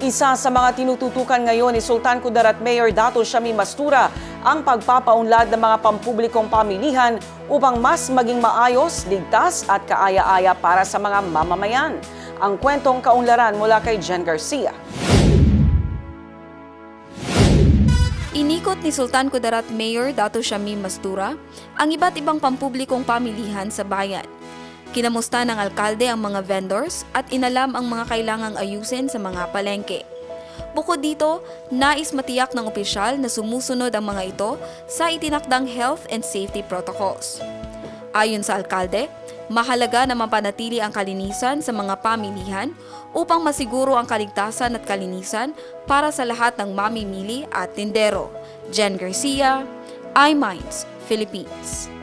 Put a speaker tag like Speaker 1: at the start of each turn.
Speaker 1: Isa sa mga tinututukan ngayon ni Sultan Kudarat Mayor Dato Shami Mastura ang pagpapaunlad ng mga pampublikong pamilihan upang mas maging maayos, ligtas at kaaya-aya para sa mga mamamayan. Ang kwentong kaunlaran mula kay Jen Garcia.
Speaker 2: Inikot ni Sultan Kudarat Mayor Dato Shamim Mastura ang iba't ibang pampublikong pamilihan sa bayan. Kinamusta ng alkalde ang mga vendors at inalam ang mga kailangang ayusin sa mga palengke. Bukod dito, nais matiyak ng opisyal na sumusunod ang mga ito sa itinakdang health and safety protocols. Ayon sa alkalde, mahalaga na mapanatili ang kalinisan sa mga pamilihan upang masiguro ang kaligtasan at kalinisan para sa lahat ng mamimili at tindero. Jen Garcia, iMinds, Philippines.